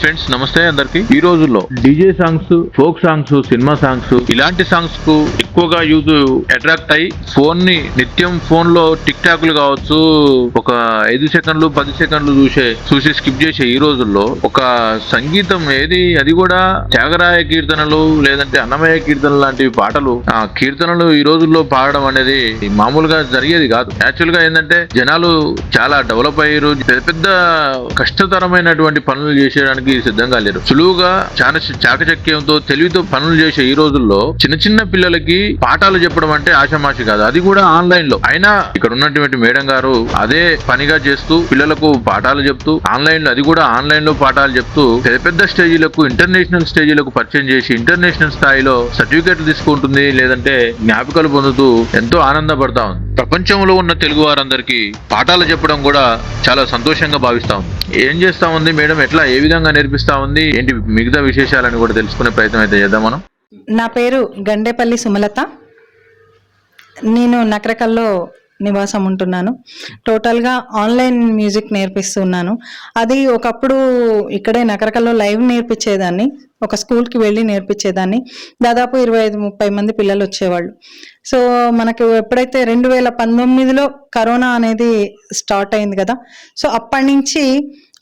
Hi friends నమస్తే అందరికి. ఈ రోజుల్లో DJ songs folk songs cinema songs ఇలాంటి సాంగ్స్కు ఎక్కువగా యూత్ అట్రాక్ట్ అయి ఫోన్ని నిత్యం ఫోన్లో టిక్ టాక్లు కావచ్చు ఒక ఐదు సెకండ్లు పది సెకండ్లు చూసే చూసి స్కిప్ చేసే ఈ రోజుల్లో ఒక సంగీతం ఏది అది కూడా త్యాగరాయ కీర్తనలు లేదంటే అన్నమయ్య కీర్తనలు లాంటి పాటలు ఆ కీర్తనలు ఈ రోజుల్లో పాడడం అనేది మామూలుగా జరిగేది కాదు. యాక్చువల్గా ఏంటంటే జనాలు చాలా డెవలప్ అయ్యారు పెద్ద పెద్ద కష్టతరమైనటువంటి పనులు చేసేయడానికి సిద్ధంగా లేరు. సులువుగా చాలా చాకచక్యంతో తెలివితో పనులు చేసే ఈ రోజుల్లో చిన్న చిన్న పిల్లలకి పాఠాలు చెప్పడం అంటే ఆషామాషి కాదు. అది కూడా ఆన్లైన్లో అయినా ఇక్కడ ఉన్నటువంటి మేడం గారు అదే పనిగా చేస్తూ పిల్లలకు పాఠాలు చెప్తూ ఆన్లైన్లో అది కూడా ఆన్లైన్లో పాఠాలు చెప్తూ పెద్ద పెద్ద స్టేజీలకు ఇంటర్నేషనల్ స్టేజీలకు పరిచయం చేసి ఇంటర్నేషనల్ స్థాయిలో సర్టిఫికేట్లు తీసుకుంటుంది లేదంటే జ్ఞాపికలు పొందుతూ ఎంతో ఆనందపడతా ఉంది. ప్రపంచంలో ఉన్న తెలుగు వారందరికీ పాఠాలు చెప్పడం కూడా చాలా సంతోషంగా భావిస్తా ఉంది. ఏం చేస్తా ఉంది మేడం? ఎట్లా? ఏ విధంగా నేర్పిస్తా ఉంది. ఏంటి మిగతా విశేషాలను కూడా తెలుసుకునే ప్రయత్నం అయితే చేద్దాం మనం. నా పేరు గండేపల్లి సుమలత. నేను నకరకల్లో నివాసం ఉంటున్నాను. టోటల్గా ఆన్లైన్ మ్యూజిక్ నేర్పిస్తున్నాను. అది ఒకప్పుడు ఇక్కడే నకరకల్లో లైవ్ నేర్పించేదాన్ని. ఒక స్కూల్కి వెళ్ళి నేర్పించేదాన్ని. దాదాపు ఇరవై ఐదు ముప్పై మంది పిల్లలు వచ్చేవాళ్ళు. సో మనకు ఎప్పుడైతే రెండు వేల పంతొమ్మిదిలో కరోనా అనేది స్టార్ట్ అయింది కదా సో అప్పటి నుంచి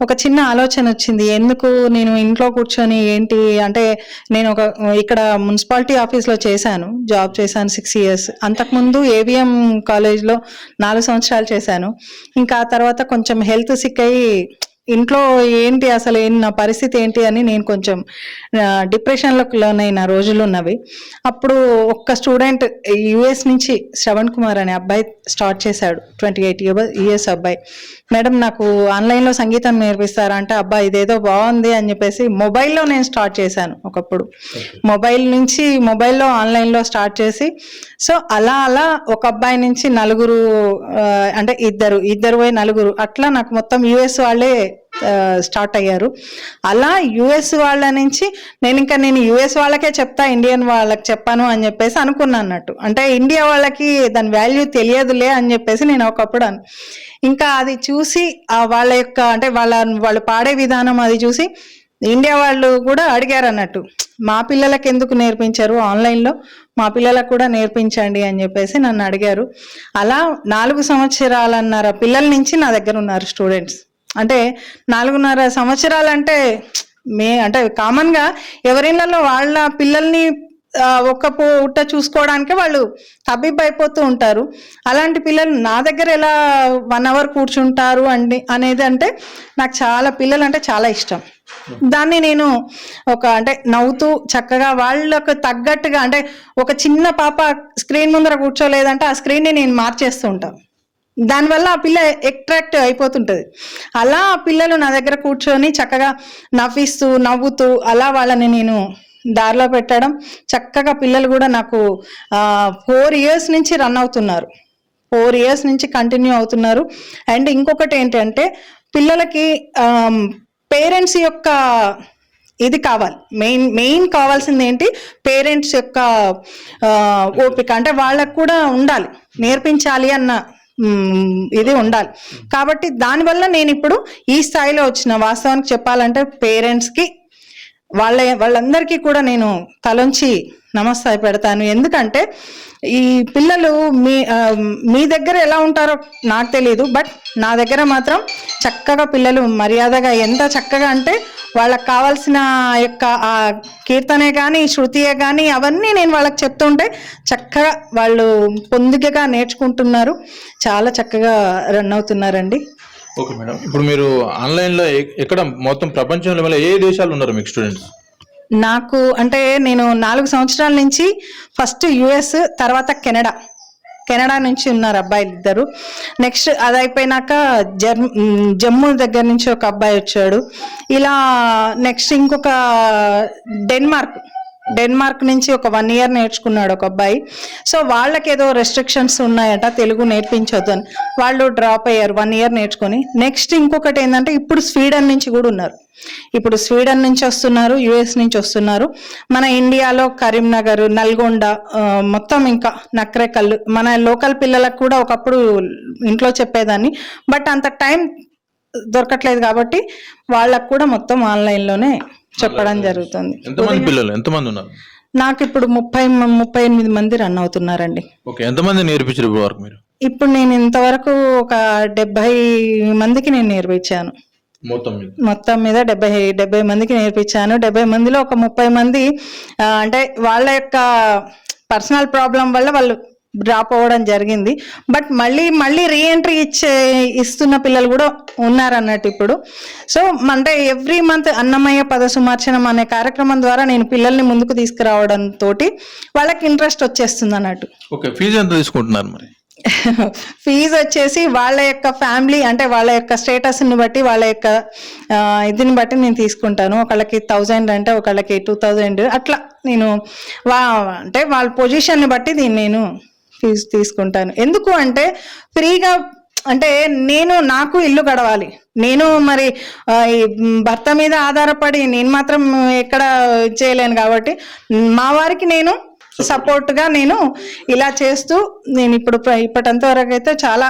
ఒక చిన్న ఆలోచన వచ్చింది. ఎందుకు నేను ఇంట్లో కూర్చొని ఏంటి? అంటే నేను ఒక ఇక్కడ మున్సిపాలిటీ ఆఫీస్లో చేశాను. జాబ్ చేశాను సిక్స్ ఇయర్స్ అంతకుముందు ఏవిఎం కాలేజ్లో నాలుగు సంవత్సరాలు చేశాను. ఇంకా ఆ తర్వాత కొంచెం హెల్త్ సిక్ అయ్యి ఇంట్లో ఏంటి అసలు ఏం నా పరిస్థితి ఏంటి అని నేను కొంచెం డిప్రెషన్లోకి లోనైన రోజులు ఉన్నవి. అప్పుడు ఒక్క స్టూడెంట్ యుఎస్ నుంచి శ్రవణ్ కుమార్ అనే అబ్బాయి స్టార్ట్ చేశాడు ట్వంటీ ఎయిట్ ఇయర్స్ అబ్బాయి. మేడం నాకు ఆన్లైన్లో సంగీతం నేర్పిస్తారా అంటే అబ్బా ఇదేదో బాగుంది అని చెప్పేసి మొబైల్లో నేను స్టార్ట్ చేశాను ఒకప్పుడు. మొబైల్ నుంచి మొబైల్లో ఆన్లైన్లో స్టార్ట్ చేసి సో అలా అలా ఒక అబ్బాయి నుంచి నలుగురు అంటే ఇద్దరు ఇద్దరు పోయి నలుగురు అట్లా నాకు మొత్తం యుఎస్ వాళ్ళే స్టార్ట్ అయ్యారు. అలా యుఎస్ వాళ్ళ నుంచి నేను ఇంకా నేను యుఎస్ వాళ్ళకే చెప్తా ఇండియన్ వాళ్ళకి చెప్పాను అని చెప్పేసి అనుకున్నాను అన్నట్టు. అంటే ఇండియా వాళ్ళకి దాని వాల్యూ తెలియదులే అని చెప్పేసి నేను ఒకప్పుడు అను ఇంకా అది చూసి ఆ వాళ్ళ యొక్క అంటే వాళ్ళ వాళ్ళు పాడే విధానం అది చూసి ఇండియా వాళ్ళు కూడా అడిగారు అన్నట్టు. మా పిల్లలకి ఎందుకు నేర్పించారు ఆన్లైన్లో మా పిల్లలకు కూడా నేర్పించండి అని చెప్పేసి నన్ను అడిగారు. అలా నాలుగు సంవత్సరాలన్నర పిల్లల నుంచి నా దగ్గర ఉన్నారు స్టూడెంట్స్ అంటే నాలుగున్నర సంవత్సరాలంటే మే అంటే కామన్గా ఎవరిళ్ళలో వాళ్ళ పిల్లల్ని ఒక్క పూట చూసుకోవడానికి వాళ్ళు తబ్బిబ్బు అయిపోతూ ఉంటారు. అలాంటి పిల్లలు నా దగ్గర ఎలా వన్ అవర్ కూర్చుంటారు అండి అనేది అంటే నాకు చాలా పిల్లలు అంటే చాలా ఇష్టం. దాన్ని నేను ఒక అంటే నవ్వుతూ చక్కగా వాళ్ళకు తగ్గట్టుగా అంటే ఒక చిన్న పాప స్క్రీన్ ముందర కూర్చోలేదంటే ఆ స్క్రీన్ని నేను మార్చేస్తూ ఉంటాను. దానివల్ల ఆ పిల్ల అట్రాక్ట్ అయిపోతుంటుంది. అలా ఆ పిల్లలు నా దగ్గర కూర్చొని చక్కగా నవ్విస్తూ నవ్వుతూ అలా వాళ్ళని నేను దారిలో పెట్టడం చక్కగా పిల్లలు కూడా నాకు ఫోర్ ఇయర్స్ నుంచి రన్ అవుతున్నారు. ఫోర్ ఇయర్స్ నుంచి కంటిన్యూ అవుతున్నారు. అండ్ ఇంకొకటి ఏంటంటే పిల్లలకి పేరెంట్స్ యొక్క ఇది కావాలి. మెయిన్ మెయిన్ కావాల్సింది ఏంటి? పేరెంట్స్ యొక్క ఓపిక. అంటే వాళ్ళకు కూడా ఉండాలి. నేర్పించాలి అన్న ఇది ఉండాలి. కాబట్టి దానివల్ల నేను ఇప్పుడు ఈ స్థాయిలో వచ్చిన వాస్తవానికి చెప్పాలంటే పేరెంట్స్కి వాళ్ళ వాళ్ళందరికీ కూడా నేను తలంచి నమస్తే పెడతాను. ఎందుకంటే ఈ పిల్లలు మీ మీ దగ్గర ఎలా ఉంటారో నాకు తెలియదు బట్ నా దగ్గర మాత్రం చక్కగా పిల్లలు మర్యాదగా ఎంత చక్కగా అంటే వాళ్ళకి కావాల్సిన యొక్క ఆ కీర్తనే కానీ శృతియే కానీ అవన్నీ నేను వాళ్ళకి చెప్తుంటే చక్కగా వాళ్ళు పొందికగా నేర్చుకుంటున్నారు. చాలా చక్కగా రన్ అవుతున్నారండి. Okay madam. ఇప్పుడు మీరు ఆన్లైన్లో ఎక్కడ మొత్తం ప్రపంచంలో ఏ దేశాలు ఉన్నారు మీకు స్టూడెంట్స్? నాకు అంటే నేను నాలుగు సంవత్సరాల నుంచి ఫస్ట్ యుఎస్ తర్వాత కెనడా. కెనడా నుంచి ఉన్నారు అబ్బాయిలు ఇద్దరు. నెక్స్ట్ అది అయిపోయినాక జర్మ జమ్మూ దగ్గర నుంచి ఒక అబ్బాయి వచ్చాడు. ఇలా నెక్స్ట్ ఇంకొక డెన్మార్క్. డెన్మార్క్ నుంచి ఒక వన్ ఇయర్ నేర్చుకున్నాడు ఒక అబ్బాయి. సో వాళ్ళకి ఏదో రెస్ట్రిక్షన్స్ ఉన్నాయట తెలుగు నేర్పించొద్దు అని. వాళ్ళు డ్రాప్ అయ్యారు వన్ ఇయర్ నేర్చుకొని. నెక్స్ట్ ఇంకొకటి ఏంటంటే ఇప్పుడు స్వీడన్ నుంచి కూడా ఉన్నారు. ఇప్పుడు స్వీడన్ నుంచి వస్తున్నారు యుఎస్ నుంచి వస్తున్నారు. మన ఇండియాలో కరీంనగర్ నల్గొండ మొత్తం ఇంకా నక్రేకల్లు. మన లోకల్ పిల్లలకు కూడా ఒకప్పుడు ఇంట్లో చెప్పేదాన్ని. బట్ అంత టైం దొరకట్లేదు కాబట్టి వాళ్ళకు కూడా మొత్తం ఆన్లైన్లోనే చెప్పడం జరుగుతుంది. ఎంతమంది పిల్లలు? ఎంతమంది ఉన్నారు? నాకు ఇప్పుడు ముప్పై ముప్పై ఎనిమిది మంది రన్ అవుతున్నారండి. ఓకే ఎంతమంది నేర్పించారు ఇప్పుడు వరకు మీరు? ఇప్పుడు నేను ఇంతవరకు ఒక డెబ్బై మందికి నేను నేర్పించాను. మొత్తం మీద? మొత్తం మీద డెబ్బై డెబ్బై మందికి నేర్పించాను. డెబ్బై మందిలో ఒక ముప్పై మంది అంటే వాళ్ళ యొక్క పర్సనల్ ప్రాబ్లం వల్ల వాళ్ళు డ్రాప్ అవ్వడం జరిగింది. బట్ మళ్ళీ మళ్ళీ రీఎంట్రీ ఇచ్చే ఇస్తున్న పిల్లలు కూడా ఉన్నారన్నట్టు ఇప్పుడు. సో అంటే ఎవ్రీ మంత్ అన్నమయ్య పద సుమార్చనం అనే కార్యక్రమం ద్వారా నేను పిల్లల్ని ముందుకు తీసుకురావడం తోటి వాళ్ళకి ఇంట్రెస్ట్ వచ్చేస్తుంది అన్నట్టు ఓకే ఫీజు ఎంత తీసుకుంటున్నారు మరి? ఫీజు వచ్చేసి వాళ్ళ యొక్క ఫ్యామిలీ అంటే వాళ్ళ యొక్క స్టేటస్ని బట్టి వాళ్ళ యొక్క ఇదిని బట్టి నేను తీసుకుంటాను. ఒకళ్ళకి థౌజండ్ అంటే ఒకళ్ళకి టూ థౌజండ్. అట్లా నేను వా అంటే వాళ్ళ పొజిషన్ని బట్టి దీన్ని నేను ఫీజు తీసుకుంటాను. ఎందుకు అంటే ఫ్రీగా అంటే నేను నాకు ఇల్లు గడవాలి. నేను మరి ఈ భర్త మీద ఆధారపడి నేను మాత్రం ఎక్కడ చేయలేను కాబట్టి మా వారికి నేను సపోర్ట్గా నేను ఇలా చేస్తూ నేను ఇప్పుడు ప్ర- ఇప్పటంత వరకు అయితే చాలా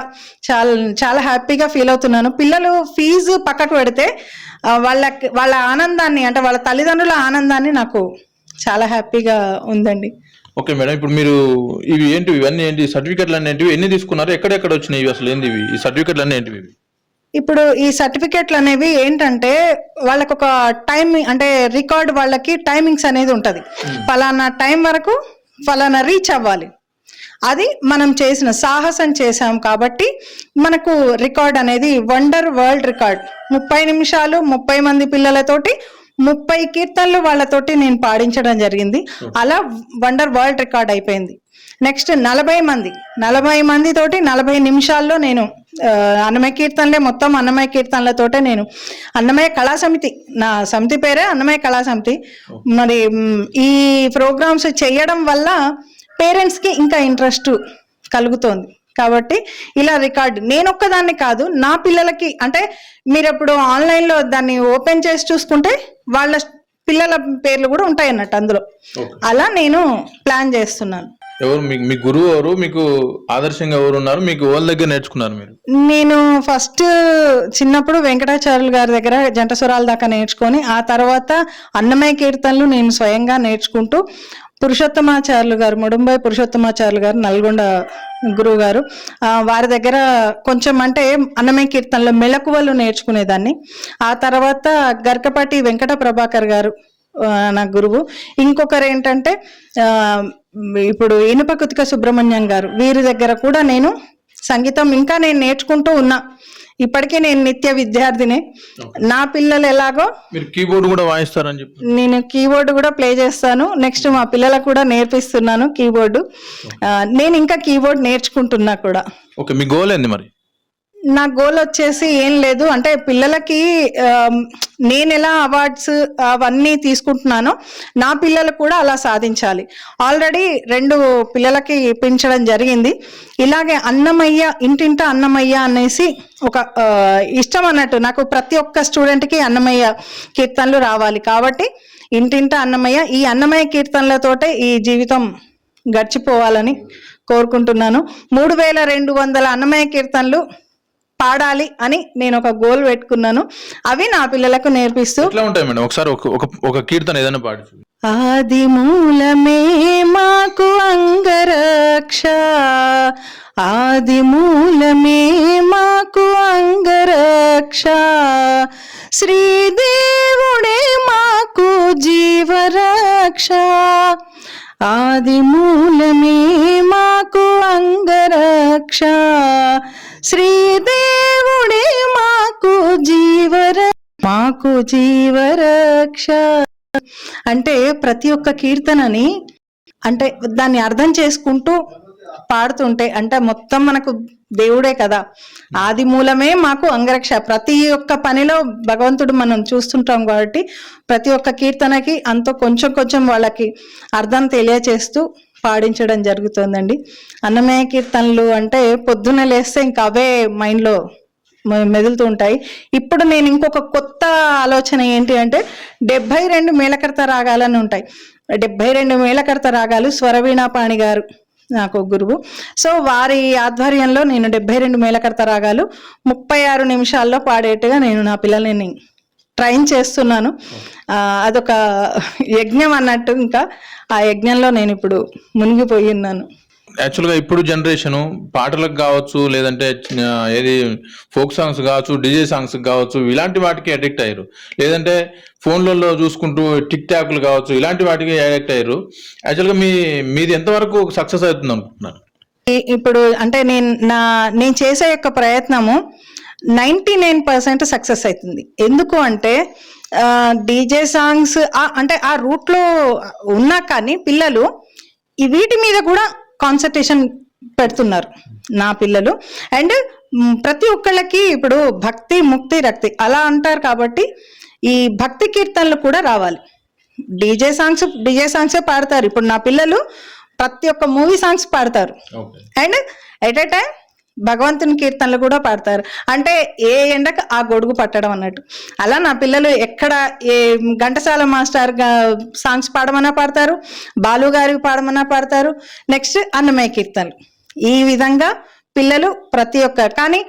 చాలా చాలా హ్యాపీగా ఫీల్ అవుతున్నాను. పిల్లలు ఫీజు పక్కకు పెడితే వాళ్ళ వాళ్ళకి వాళ్ళ ఆనందాన్ని అంటే వాళ్ళ తల్లిదండ్రుల ఆనందాన్ని నాకు చాలా హ్యాపీగా ఉందండి. ఓకే మేడం ఇప్పుడు మీరు ఇవి ఏంటివి ఇవన్నీ ఏంటి సర్టిఫికెట్లు ఏంటివి ఎన్ని తీసుకున్నారు ఎక్కడెక్కడ వచ్చినాయి ఇవి అసలు ఏంది ఇవి? ఈ సర్టిఫికెట్లు అన్నీ ఏంటివి ఇవి? ఇప్పుడు ఈ సర్టిఫికెట్లు అనేవి ఏంటంటే వాళ్ళకు ఒక టైం అంటే రికార్డ్ వాళ్ళకి టైమింగ్స్ అనేది ఉంటది. ఫలానా టైం వరకు ఫలానా రీచ్ అవ్వాలి. అది మనం చేసిన సాహసం చేశాం కాబట్టి మనకు రికార్డ్ అనేది వండర్ వరల్డ్ రికార్డ్. ముప్పై నిమిషాలు ముప్పై మంది పిల్లలతోటి ముప్పై కీర్తనలు వాళ్ళతోటి నేను పాడించడం జరిగింది. అలా వండర్ వరల్డ్ రికార్డ్ అయిపోయింది. నెక్స్ట్ నలభై మంది నలభై మంది తోటి నలభై నిమిషాల్లో నేను ఆ, అన్నమయ్య కీర్తనలే మొత్తం అన్నమయ్య కీర్తనలతోటే నేను అన్నమయ్య కళా సమితి నా సమితి పేరే అన్నమయ్య కళా సమితి. మరి ఈ ప్రోగ్రామ్స్ చేయడం వల్ల పేరెంట్స్కి ఇంకా ఇంట్రెస్ట్ కలుగుతోంది. కాబట్టి ఇలా రికార్డ్ నేను ఒక్కదాన్ని కాదు నా పిల్లలకి అంటే మీరు ఇప్పుడు ఆన్లైన్లో దాన్ని ఓపెన్ చేసి చూసుకుంటే వాళ్ళ పిల్లల పేర్లు కూడా ఉంటాయి అన్నట్టు అందులో అలా నేను ప్లాన్ చేస్తున్నాను. ఎవరు మీ మీ గురువు ఎవరు? మీకు ఆదర్శంగా ఎవరు ఉన్నారు? మీకు వాళ్ళ దగ్గర నేర్చుకున్నారు మీరు? నేను ఫస్ట్ చిన్నప్పుడు వెంకటాచార్యులు గారి దగ్గర జంట స్వరాల దాకా నేర్చుకొని ఆ తర్వాత అన్నమయ్య కీర్తనలు నేను స్వయంగా నేర్చుకుంటూ పురుషోత్తమాచార్యులు గారు ముడుంబై పురుషోత్తమాచార్యులు గారు నల్గొండ గురువు గారు వారి దగ్గర కొంచెం అంటే అన్నమయ్య కీర్తనలో మెలకువలు నేర్చుకునేదాన్ని. ఆ తర్వాత గర్కపాటి వెంకట ప్రభాకర్ గారు నా గురువు. ఇంకొకరు ఏంటంటే ఇప్పుడు ఇనుప కుతిక సుబ్రహ్మణ్యం గారు వీరి దగ్గర కూడా నేను సంగీతం ఇంకా నేను నేర్చుకుంటూ ఉన్నా. ఇప్పటికీ నేను నిత్య విద్యార్థినే. నా పిల్లలు ఎలాగో మీరు కీబోర్డ్ కూడా వాయిస్తారని చెప్పి. నేను కీబోర్డ్ కూడా ప్లే చేస్తాను. నెక్స్ట్ మా పిల్లలకు కూడా నేర్పిస్తున్నాను కీబోర్డు. నేను ఇంకా కీబోర్డ్ నేర్చుకుంటున్నా కూడా. ఓకే మీ గోల్ ఏంది మరి? నా గోల్ వచ్చేసి ఏం లేదు. అంటే పిల్లలకి నేను ఎలా అవార్డ్స్ అవన్నీ తీసుకుంటున్నానో నా పిల్లలు కూడా అలా సాధించాలి. ఆల్రెడీ రెండు పిల్లలకి పెంచడం జరిగింది. ఇలాగే అన్నమయ్య ఇంటింట అన్నమయ్య అనేసి ఒక ఇష్టం అన్నట్టు నాకు ప్రతి ఒక్క స్టూడెంట్కి అన్నమయ్య కీర్తనలు రావాలి. కాబట్టి ఇంటింట అన్నమయ్య ఈ అన్నమయ్య కీర్తనలతోటే ఈ జీవితం గడిచిపోవాలని కోరుకుంటున్నాను. మూడు వేల రెండు వందల అన్నమయ్య కీర్తనలు పాడాలి అని నేను ఒక గోల్ పెట్టుకున్నాను. అవి నా పిల్లలకు నేర్పిస్తూ ఎట్లా ఉంటాయి మేడం? ఒకసారి ఒక ఒక కీర్తన ఏదైనా పాడి. ఆది మూలమే మాకు అంగరక్ష. ఆది మూలమే మాకు అంగరక్ష. శ్రీదేవుడే మాకు జీవరక్ష. ఆది మూలమే మాకు అంగరక్ష. శ్రీదేవుడే మాకు జీవర మాకు జీవరక్ష. అంటే ప్రతి ఒక్క కీర్తనని అంటే దాన్ని అర్థం చేసుకుంటూ పాడుతుంటే అంటే మొత్తం మనకు దేవుడే కదా. ఆది మూలమే మాకు అంగరక్ష. ప్రతి ఒక్క పనిలో భగవంతుడు మనం చూస్తుంటాం కాబట్టి ప్రతి ఒక్క కీర్తనకి అంత కొంచెం కొంచెం వాళ్ళకి అర్థం తెలియచేస్తూ పాడించడం జరుగుతుందండి. అన్నమయ్య కీర్తనలు అంటే పొద్దున్న లేస్తే ఇంకా అవే మైండ్లో మె- మెదులుతూ ఉంటాయి. ఇప్పుడు నేను ఇంకొక కొత్త ఆలోచన ఏంటి అంటే డెబ్బై రెండు మేలకర్త రాగాలని ఉంటాయి. డెబ్బై రెండు మేలకర్త రాగాలు స్వరవీణాపాణి గారు నాకు గురువు. సో వారి ఆధ్వర్యంలో నేను డెబ్బై రెండు మేలకర్త రాగాలు ముప్పై ఆరు నిమిషాల్లో పాడేట్టుగా నేను నా పిల్లల్ని ట్రైన్ చేస్తున్నాను. అదొక యజ్ఞం అన్నట్టు ఇంకా ఆ యజ్ఞంలో నేను ఇప్పుడు మునిగిపోయి ఉన్నాను యాక్చువల్గా ఇప్పుడు జనరేషన్ పాటలకు కావచ్చు లేదంటే ఏది ఫోక్ సాంగ్స్ కావచ్చు డిజే సాంగ్స్ కావచ్చు ఇలాంటి వాటికి అడిక్ట్ అయ్యారు. లేదంటే ఫోన్లలో చూసుకుంటూ టిక్ టాక్లు కావచ్చు ఇలాంటి వాటికి అడిక్ట్ అయ్యారు. యాక్చువల్గా మీ మీది ఎంతవరకు సక్సెస్ అవుతుంది అనుకుంటున్నారు ఈ- ఇప్పుడు అంటే నేను నా నేను చేసే యొక్క ప్రయత్నము నైంటీ నైన్ పర్సెంట్ సక్సెస్ అవుతుంది. ఎందుకు అంటే డీజే సాంగ్స్ అంటే ఆ రూట్లో ఉన్నా కానీ పిల్లలు ఈ వీటి మీద కూడా కాన్సన్ట్రేషన్ పెడుతున్నారు నా పిల్లలు. అండ్ ప్రతి ఒక్కళ్ళకి ఇప్పుడు భక్తి ముక్తి రక్తి అలా అంటారు కాబట్టి ఈ భక్తి కీర్తనలు కూడా రావాలి. డీజే సాంగ్స్ డీజే సాంగ్సే పాడతారు. ఇప్పుడు నా పిల్లలు ప్రతి ఒక్క మూవీ సాంగ్స్ పాడతారు. అండ్ ఎట్ ఎ టైం భగవంతుని కీర్తనలు కూడా పాడతారు. అంటే ఏ ఎండకు ఆ గొడుగు పట్టడం అన్నట్టు. అలా నా పిల్లలు ఎక్కడ ఏ ఘంటసాల మాస్టర్ సాంగ్స్ పాడమన్నా పాడతారు బాలు గారికి పాడమన్నా పాడతారు. నెక్స్ట్ అన్నమయ్య కీర్తనలు. ఈ విధంగా పిల్లలు ప్రతి ఒక్క కానీ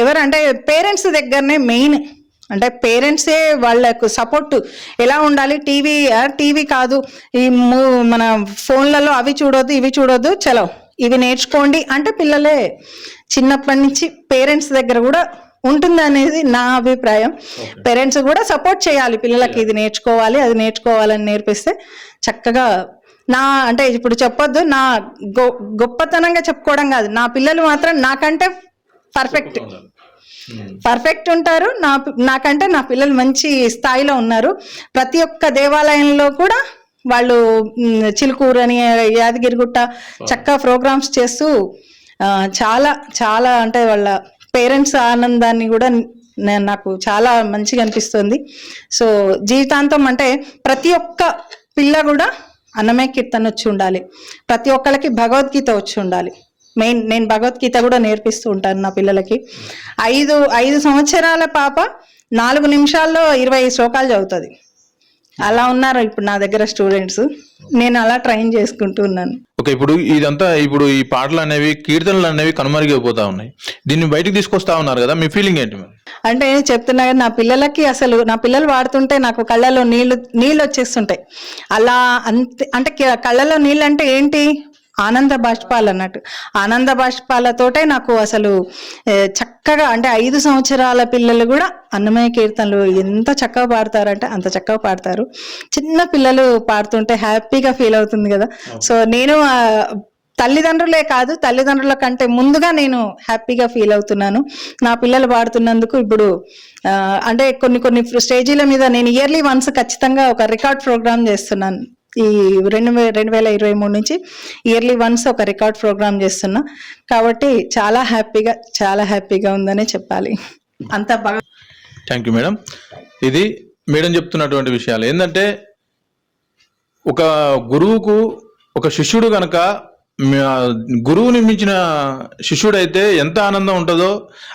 ఎవరంటే పేరెంట్స్ దగ్గరనే మెయిన్. అంటే పేరెంట్సే వాళ్ళకు సపోర్ట్. ఎలా ఉండాలి? టీవీ టీవీ కాదు. ఈ మూ- మన ఫోన్లలో అవి చూడొద్దు ఇవి చూడొద్దు చలో. ఇవి నేర్చుకోండి. అంటే పిల్లలే చిన్నప్పటి నుంచి పేరెంట్స్ దగ్గర కూడా ఉంటుంది అనేది నా అభిప్రాయం. పేరెంట్స్ కూడా సపోర్ట్ చేయాలి పిల్లలకి ఇది నేర్చుకోవాలి అది నేర్చుకోవాలని నేర్పిస్తే చక్కగా నా అంటే ఇప్పుడు చెప్పొద్దు నా గొ గొప్పతనంగా చెప్పుకోవడం కాదు. నా పిల్లలు మాత్రం నాకంటే పర్ఫెక్ట్. పర్ఫెక్ట్ ఉంటారు. నా నాకంటే నా పిల్లలు మంచి స్థాయిలో ఉన్నారు. ప్రతి ఒక్క దేవాలయంలో కూడా వాళ్ళు చిలుకూరు అని యాదగిరిగుట్ట చక్కగా ప్రోగ్రామ్స్ చేస్తూ చాలా చాలా అంటే వాళ్ళ పేరెంట్స్ ఆనందాన్ని కూడా నేను నాకు చాలా మంచిగా అనిపిస్తుంది. సో జీవితాంతం అంటే ప్రతి ఒక్క పిల్ల కూడా అన్నమే కీర్తన వచ్చి ఉండాలి. ప్రతి ఒక్కళ్ళకి భగవద్గీత వచ్చి ఉండాలి. మెయిన్ నేను భగవద్గీత కూడా నేర్పిస్తూ ఉంటాను నా పిల్లలకి. ఐదు ఐదు సంవత్సరాల పాప నాలుగు నిమిషాల్లో ఇరవై శ్లోకాలు చదువుతుంది. అలా ఉన్నారు ఇప్పుడు నా దగ్గర స్టూడెంట్స్ నేను అలా ట్రైన్ చేసుకుంటూ ఉన్నాను. ఓకే ఇప్పుడు ఇదంతా ఇప్పుడు ఈ పాటలు అనేవి కీర్తనలు అనేవి కనుమరుగైపోతా ఉన్నాయి. దీన్ని బయటికి తీసుకొస్తా ఉన్నారు కదా మీ ఫీలింగ్ ఏంటి అంటే చెప్తున్నా కదా, నా పిల్లలకి అసలు నా పిల్లలు వాడుతుంటే నాకు కళ్ళలో నీళ్ళు నీళ్ళు వచ్చేస్తుంటాయి. అలా అంతే అంటే కళ్ళలో నీళ్ళు అంటే ఏంటి? ఆనంద బాష్పాలు అన్నట్టు. ఆనంద బాష్పాలతోటే నాకు అసలు చక్కగా అంటే ఐదు సంవత్సరాల పిల్లలు కూడా అన్నమయ్య కీర్తనలు ఎంత చక్కగా పాడతారంటే అంత చక్కగా పాడతారు. చిన్న పిల్లలు పాడుతుంటే హ్యాపీగా ఫీల్ అవుతుంది కదా. సో నేను తల్లిదండ్రులే కాదు తల్లిదండ్రుల కంటే ముందుగా నేను హ్యాపీగా ఫీల్ అవుతున్నాను. నా పిల్లలు పాడుతున్నందుకు ఇప్పుడు అంటే కొన్ని కొన్ని స్టేజీల మీద నేను ఇయర్లీ వన్స్ ఖచ్చితంగా ఒక రికార్డ్ ప్రోగ్రామ్ చేస్తున్నాను. ఈ రెండు వే రెండు వేల ఇరవై మూడు నుంచి ఇయర్లీ వన్స్ ఒక రికార్డ్ ప్రోగ్రామ్ చేస్తున్నా. కాబట్టి చాలా హ్యాపీగా చాలా హ్యాపీగా ఉందనే చెప్పాలి. అంత బాగా థ్యాంక్ యూ మేడం. ఇది మేడం చెప్తున్నటువంటి విషయాలు. ఏంటంటే ఒక గురువుకు ఒక శిష్యుడు కనుక గురువుని మించిన శిష్యుడైతే ఎంత ఆనందం ఉంటుందో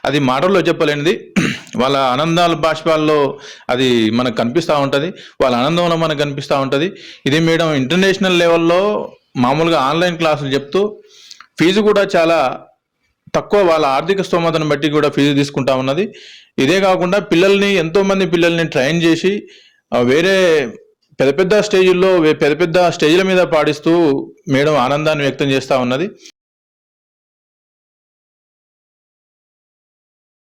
అది మాటల్లో చెప్పలేనిది. వాళ్ళ ఆనందాల బాష్పాల్లో అది మనకు కనిపిస్తూ ఉంటుంది. వాళ్ళ ఆనందంలో మనకు కనిపిస్తూ ఉంటుంది. ఇది మేడం ఇంటర్నేషనల్ లెవెల్లో మామూలుగా ఆన్లైన్ క్లాసులు చెప్తూ ఫీజు కూడా చాలా తక్కువ వాళ్ళ ఆర్థిక స్తోమతను బట్టి కూడా ఫీజు తీసుకుంటా ఉన్నది. ఇదే కాకుండా పిల్లల్ని ఎంతోమంది పిల్లల్ని ట్రైన్ చేసి వేరే పెద్ద పెద్ద స్టేజుల్లో పెద్ద పెద్ద స్టేజ్ల మీద పాడిస్తూ మేడం ఆనందాన్ని వ్యక్తం చేస్తూ ఉన్నది.